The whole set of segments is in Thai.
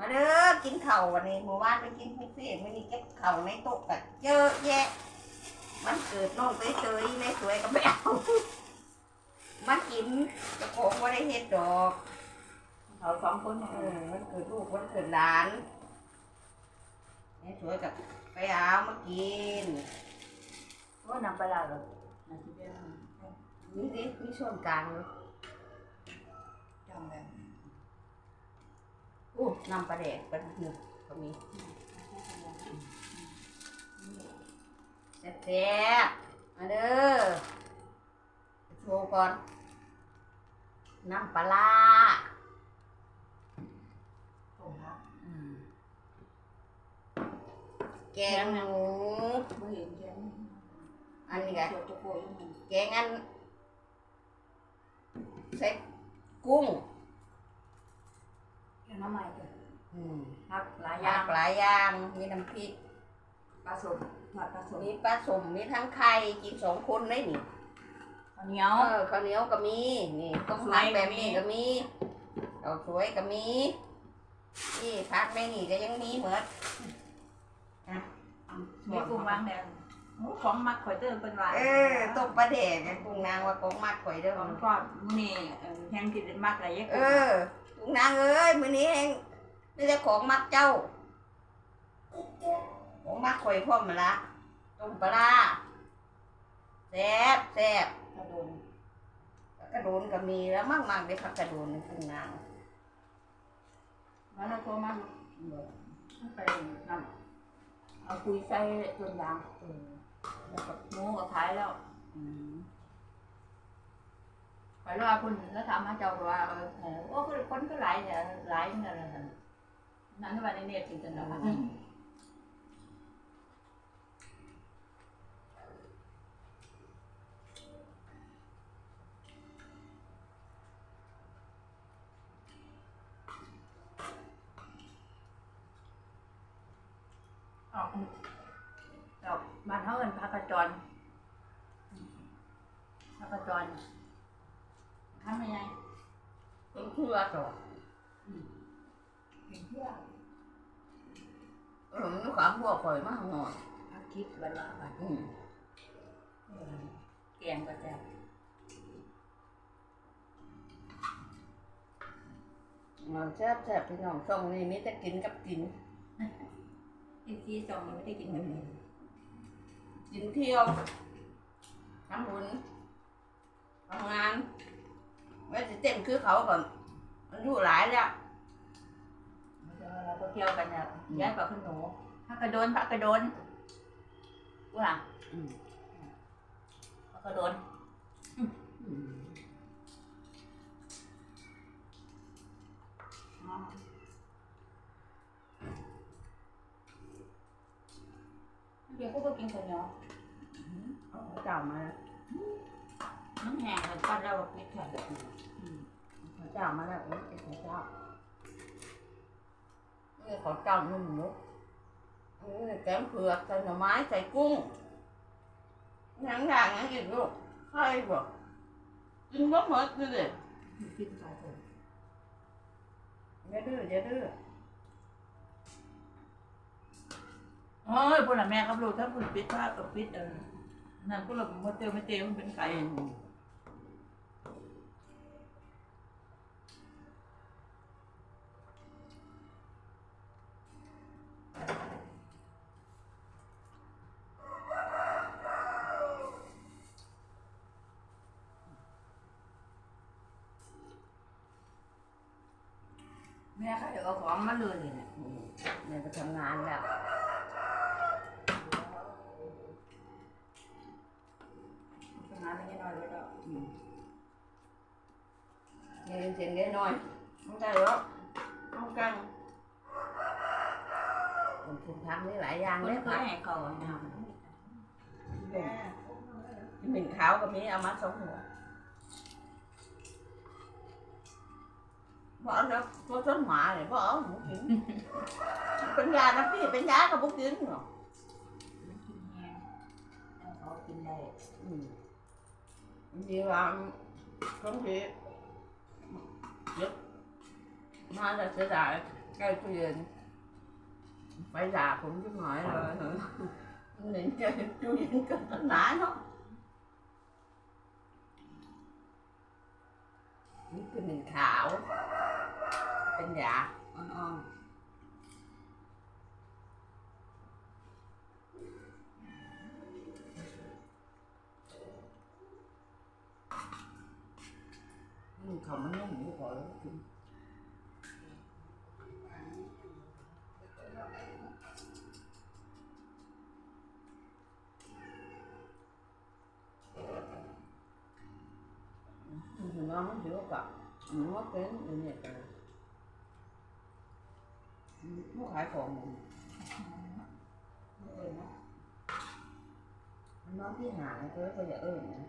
มาเด้อกินข้าววันนี้เมื่อวานไปกินบุฟเฟ่ต์ไม่มีเก็บข้าวในโต๊ะกันเยอะแยะ มันเกิดน้องเตยๆในสวยกับแมวมากินเจะโกงว่าได้เฮ็ดดอกเขาสองคนเออมันเกิดลูกมันเกิดหลานในสวยกับไปเอามากินว่านำปลาเลยน่าจะเป็นนี่สิมีส่วนกลางเลยจำเลย อู้นำปลาแดกปลาหนึ่งก็มีแซ่บๆมาเด้อโชว์ก่อนน้ำปลาร้าผมครับอืมแกงหมูไม่เห็นแกงอันนี้ก็เกี่ยวกับโคยังไงแกงอันใส่กุ้ง แกงน้ำใหม่กันอืมผักหลายอาอยย่างงหลายอย่างมีน้ำพริก ปลาสดผัดปลาสดมีปลาสมมีทั้งไข่กินสองคนได้นี่ข้าวเหนียว เออข้าวเหนียวก็มีนี่ต้มสวยน้ำแบบนี้ก็มีก็มีดอกสวยก็มีนี่พักในนี่ก็ยังมีเหมือนมีกุ้งวางแดงโอ้ของมักข่อยเติมเป็นวายเออต้มปลาแดกกับกุ้งนางว่าของมากข่อยเด้อของทอดนี่เอ่อแห้งกินเป็นมักอะไรเยอะเออ กุ้งนางเอ้ยมื้อนี้เองนี่แต่ของมักเจ้า ของมักข่อยพร้อมมาละต้มปลาร้าแซ่บแซ่บกระโดนกระโดนก็มีแล้วมากมากได้พักกระโดนในกุ้งนางแล้วเราโทรมาไปนำเอาคุยใส่ต้นยางเออแล้วก็หมูก็ขายแล้ว อืม ไปรอคุณแล้วถามมาเจ้าว่าเออโอ้คนก็หลายเนี่ยหลายเนี่ยนั่นนั่นว่าในเน็ตจริงจังนะออกดอกบ้านเขาเอินพากระจรพากระจรทำยังไง เป็นเชื่อต่อเป็นเพื่อเออมันความพวกข่อยมากหน่อยพักคิดเวลาบัดอืมแกงก็แซ่บเราแซ่บแซ่บพี่น้องช่องนี้มีแต่กินกับกินอีซีสองนี้ไม่ได้กินแบบนี้กินเที่ยวทำบุญทำงานไม่จะเต้นคือเขาก่อน มันอยู่หลายแล้วเราก็เที่ยวกันเนี่ยย้ายกับขึ้นหนูพักกระโดนพักกระโดนว่าอืมพักกระโดนอืมเดี๋ยวก็ไปกินคนเดียวเอาเจ้ามาแล้วน้ำแห้งกันปั้นแล้วก็ปิดแข็งเอาเจ้ามาแล้วเอ้ยไอ้ของเจ้านี่ของเจ้านุ่มนุกนี่แกงเผือกใส่หน่อไม้ใส่กุ้งหยังอย่างนั้นอีกลูกใช่บ่กินบ่หมดเลยกินไปเลยอย่าดื้ออย่าดื้อโอ้ยพวกน่ะแม่กับลูกถ้าคุณปิดผ้ากับปิดเออนั่นพวกเราไม่เตียวไม่เตียวมันเป็นไก่ แม่ เขาเดี๋ยวเอาของมาเลยเนี่ยอืมแม่ไปทำงานแล้วทำงานไม่น้อยเลยก็อืมเงินเสียงเงินน้อย không ได้หรอก không căng ผมถูกทำได้หลายอย่างคนเลยเคค่ะยให้เขาเอาน้หมิ่นขาวกับนี้เอามาสองหัว bỏ nó có số họa này bỏ không kiếm bên nhà nó cái bên giá có bút kiếm rồi ำกินแห้งแล้วเขากินได้ ừ. vì là không thì rất mai là sẽ đại ใกล้ตู้เย็นไปด่าผมจะหน่อยเลยเหรอ เห็นใกล้ตู้เย็นก็หนาเนาะนี่คือหนึ่งขาวเป็นยาอ่อนๆอืมเขามันนุ่ ผู้ขายของมึเอิญนะน้องพี่หายเธอก็อย่าเออนะ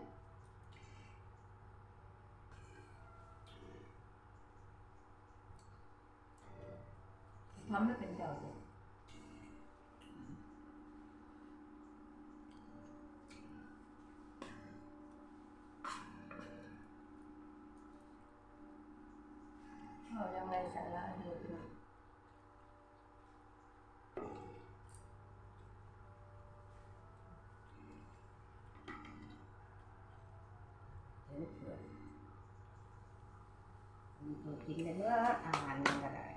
ทำไม่เป็นเจ้าเลยเอายังไงสาระเดียวกัน thế được tôi chính là nữa à ăn là đấy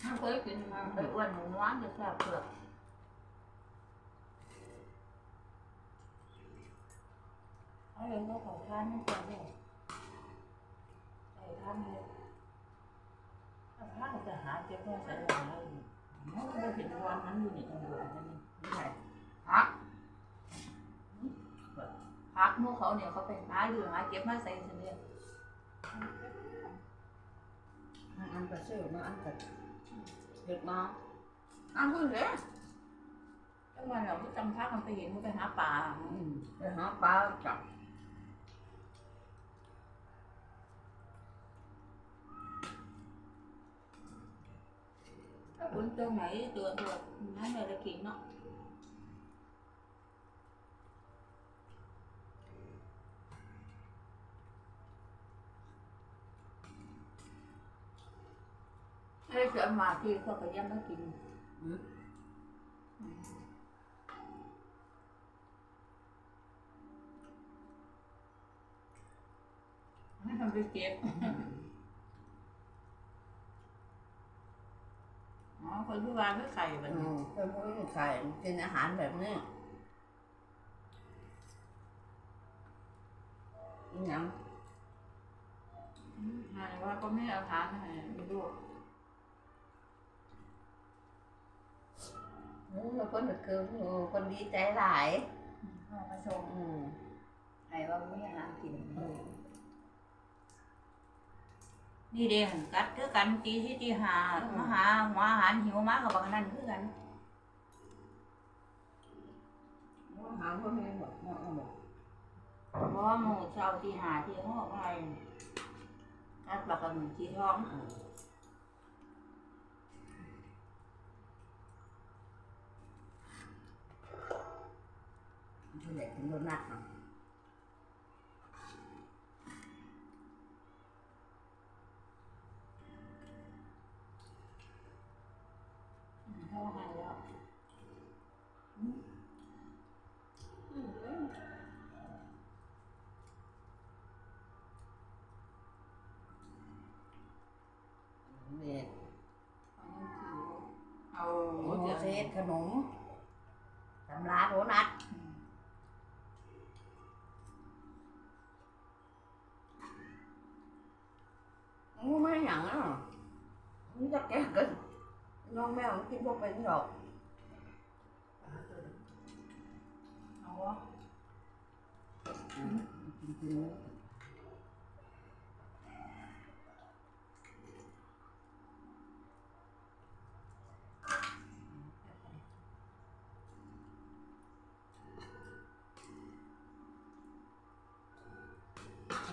ถ้าเคยกินมาไปอ้วนหมูม้วนจะแซ่บเปลือกเอาเลยก็ขอทานไม่ควรเลยใส่ทานเลยถ้าทานจะหาเจ็บก็ใส่หลายมันไม่เห็นวันนั้นอยู่ในตำรวจนั่นนี่ cái này พัก พักนู่เขาเนี่ยเขาเป็นม้าเหลืองม้าเก็บมาใส่เนี่ยอันกระเซื้อมาอันก็เด็ดมาอันพูดเลยทั้งวันเราไม่จำพักกันไปเห็นมันไปหาปลาไปหาปลาจับคุณตัวไหนตัวตัวนั้นเลยจะกินเนาะ ไอ้เสือมาที่เขาก็ยังไม่กิน ừ. ให้ทำไปเก็บอ๋อคนที่วางไว้ไข่แบบ Ừ. นี้ cái mũi xài trên อาหารแบบนี้อีหยังหายว่าก็ไม่เอาทานให้ไม่รู้ Ừ, mà con được cơm ừ, con đi trái lại เอามาส่ง ừ. ไอ้ว่าไม่หากิน Ừ. นี่เด้กัดคือกันตีที่ตีหามาหาหัวอาหารหิวมากกับบางนั่นคือกัน Nó hỏng có nghe một nó một เพราะว่าหมูเช้าที่หาที่ห้องอะไรนัดบักกันที่ท้อง ừ. Tôi để chúng tôi nát hả? เขาหายแล้ว Để เอา bố เดี๋ยว sẽ hết khả núng Tầm lá bố nát mua mấy nhận á Ngu chắc chắn kinh Non mèo cũng kiếm vô bệnh rồi Ngon quá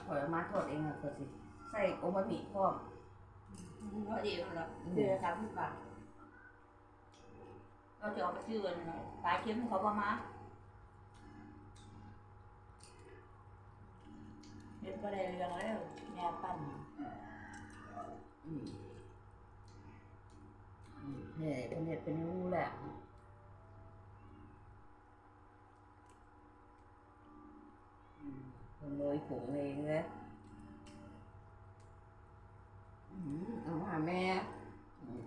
Khỏi má thuật em là cái gì? อยเอามาทอดเองอะข่อยสิใส่โอมามิพร้อมพอดีแล้วเดือนสามสิบบาทเราจะเอาไปซื้อกันปลาเค็มเขาประมาณเห็นก็ได้เรื่องแล้วแม่ปั้นอืมอืมเนี่ยเป็นเห็ดเป็นรูแหละอืมเป็นเลยผงเองเลยอืม เอาหาแม่อืม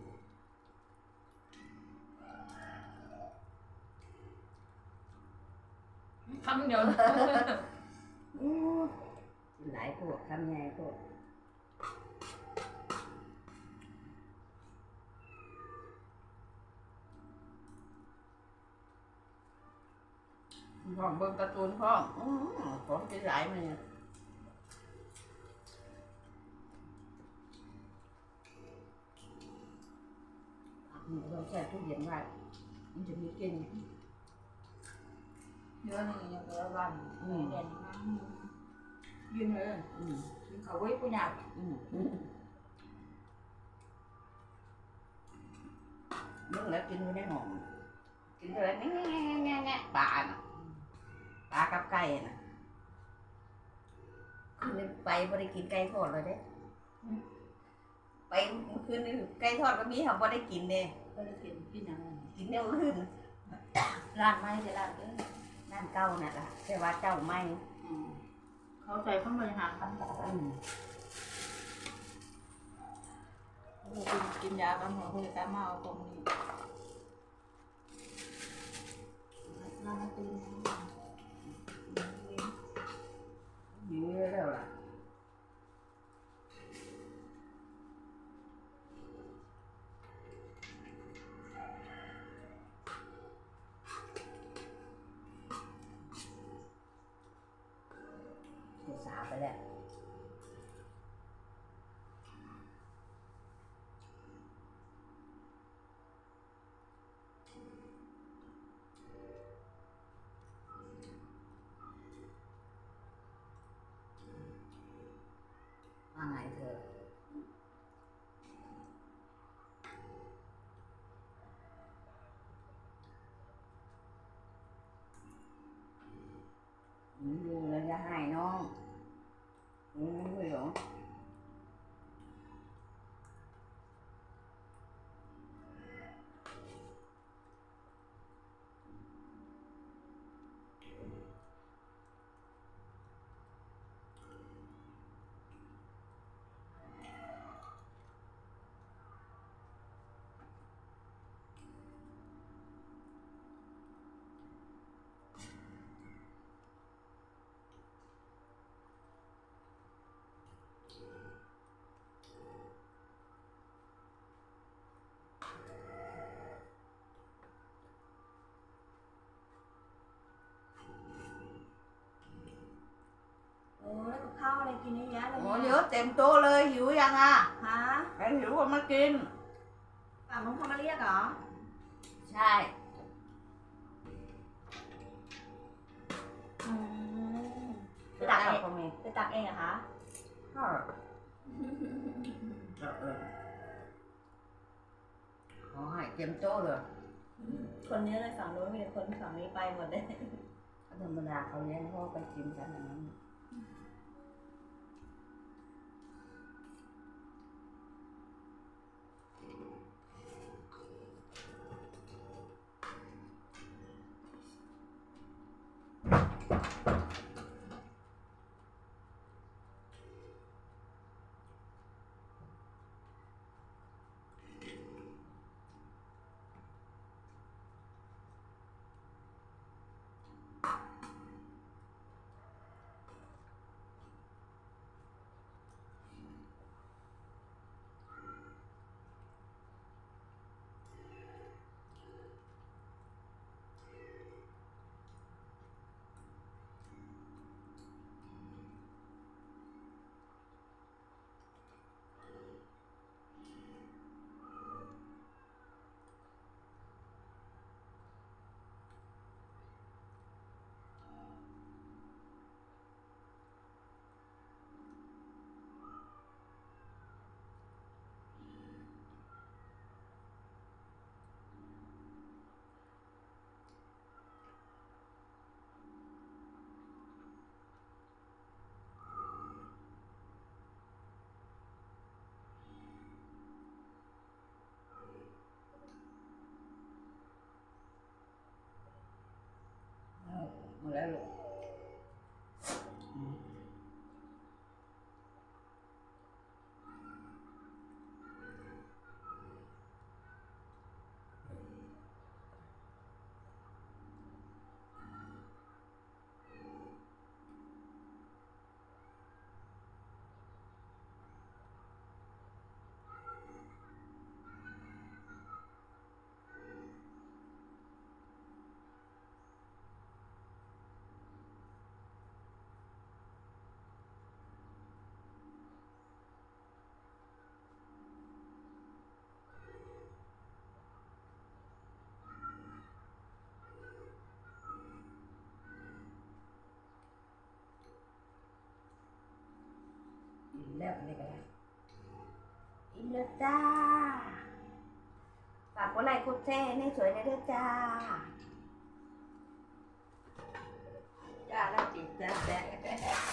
คำเดียวอู้หลายพวกคำใหญ่พวกพ่อเบิ่งการ์ตูนพ่ออือของที่หลายมาเนี่ย อืมเราแช่ตู้เย็นไว้มันจะมีกลิ่นเนื้อหนึ่งยังเหลือวันอืม เด่นมากยืนเลยอืมกินเขาไว้กูอยากอืมอืมเมื่อแล้วกินไม่ได้หอมกินอะไรแง่แง่แง่แง่ปลาน่ะปลากับไก่น่ะคืนนี้ไปบริกินไก่ทอดเลยเด้ ไปคืนนี้ไก่ทอดก็มีค่ะบ่ได้กินเด้ ก็เลยกินกินอย่างนั้นกินแนวอื่นร้านไม่จะร้านเด้อนั่นเก้านั่นล่ะแต่ว่าเจ้าไม่อืมเขาใส่ข้าวบริหารกันอืมกินกินยากันหัวคือการมาเอาตรงนี้ร้านตื่นหิวแล้วล่ะเสียสาไปแล้วว่าไงเธออืมดูแล้วจะให้น้องอืมไม่หรอ โอ้แล้วกับ ข้าวอะไรกินเยอะแยะเลยโอ้เยอะเต็มโต๊ะเลยหิวยังอะฮะใครหิวก็มากินฝั่งน้องเขามาเรียกเหรอ ใช่อืมไปตักเองก็มีไปตักเองเหรอคะก็เออขอให้เต็มโต๊ะเลยคนเนี้ยเลยฝั่งโน้นมีแต่คนฝั่งนี้ไปหมดเลยธรรมดาเขาเลี้ยงพ่อไปกินกันอย่างนั้น 来拢 แล้วกินได้ก็ได้กินแล้วจ้าฝากกดไลค์กดแชร์ให้สวยนะเด้อจ้า จ้าแล้วจิตจ้า